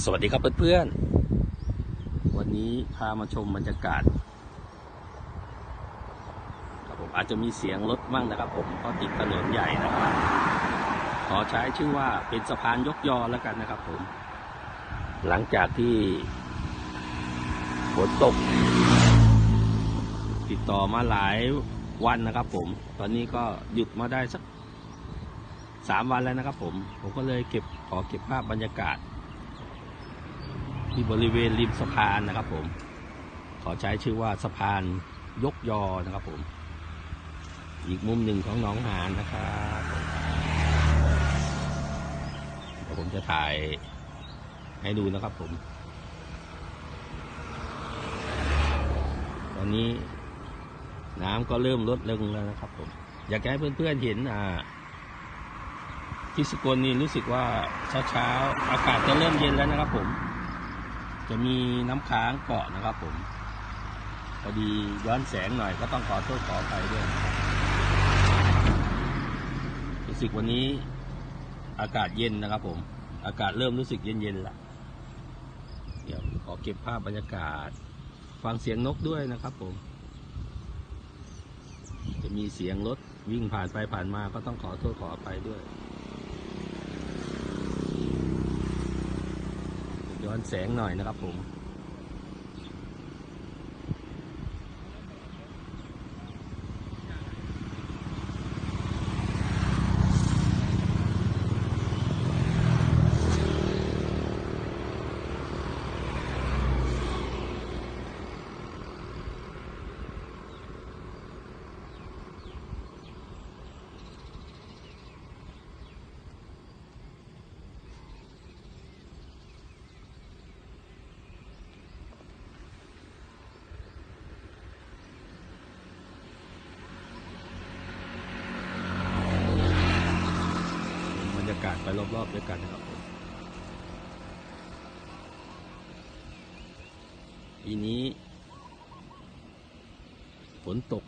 สวัสดีครับเพื่อนๆ วันนี้พามาชมบรรยากาศครับผมอาจจะมีเสียงรถมั่งนะครับ ผมเพราะติดถนนใหญ่นะครับ ขอใช้ชื่อว่าเป็นสะพานยกยอแล้วกันนะครับ ผม หลังจากที่ฝนตก ติดต่อมาหลายวันนะครับ ผม ตอนนี้ก็หยุดมาได้สักสามวันแล้วนะครับ ผม ผมก็เลยเก็บขอเก็บภาพบรรยากาศ ที่บริเวณริมสะพานนะครับผม ขอใช้ชื่อว่าสะพานยกยอนะครับผม อีกมุมหนึ่งของหนองหานนะครับเดี๋ยวผมจะถ่ายให้ดูนะครับผม ตอนนี้น้ำก็เริ่มลดลงแล้วนะครับผม อยากให้เพื่อนๆเห็นอ่าที่สกลนี่รู้สึกว่าเช้าๆอากาศจะเริ่มเย็นแล้วนะครับผม จะมีน้ำค้างเกาะนะครับผมพอดีย้อนแสงหน่อยก็ต้องขอโทษขออภัยด้วยรู้สึกวันนี้อากาศเย็นนะครับ ผม อากาศเริ่มรู้สึกเย็นๆละเดี๋ยวขอเก็บภาพบรรยากาศ ฟังเสียงนกด้วยนะครับผม จะมีเสียงรถวิ่งผ่านไปผ่านมาก็ต้องขอโทษขออภัยด้วย อนแสงหน่อยนะครับผม ไปรอบๆด้วยกันนะครับผมปีนี้ ฝนตก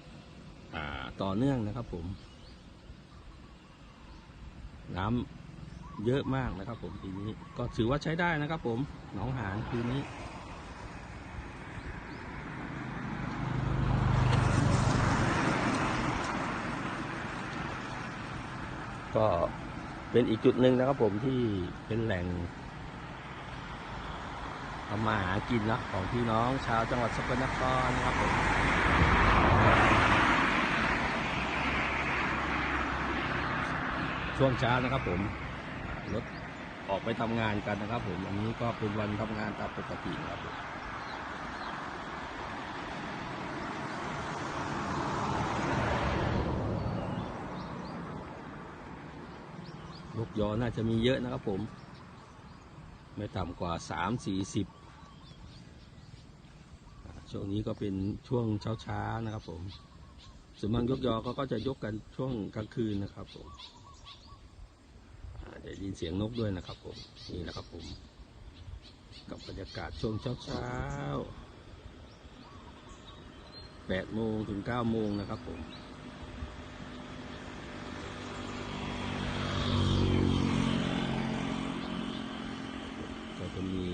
ต่อเนื่องนะครับผม น้ำเยอะมากนะครับผมปีนี้ก็ถือว่าใช้ได้นะครับผมหนองหานปีนี้ก็ เป็นอีกจุดหนึ่งนะครับผมที่เป็นแหล่งทำมาหากินนะของพี่น้องชาวจังหวัดสกลนครนะครับผมช่วงเช้านะครับผมรถออกไปทำงานกันนะครับผมอันนี้ก็เป็นวันทำงานตามปกตินะครับผม นกยอน่าจะมีเยอะนะครับผม ไม่ต่ำกว่าสามสี่สิบช่วงนี้ก็เป็นช่วงเช้าๆนะครับผมส่วนมากยกยอเขาก็จะยกกันช่วงกลางคืนนะครับผมเดี๋ยวได้ยินเสียงนกด้วยนะครับผม นี่นะครับผม กับบรรยากาศช่วงเช้าๆแปดโมงถึงเก้าโมงนะครับผม จะมี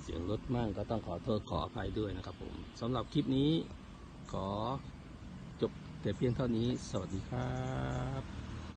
เสียงรถมั่งก็ต้องขอโทษขออภัยด้วยนะครับผมสำหรับคลิปนี้ขอจบแต่เพียงเท่านี้ สวัสดีครับ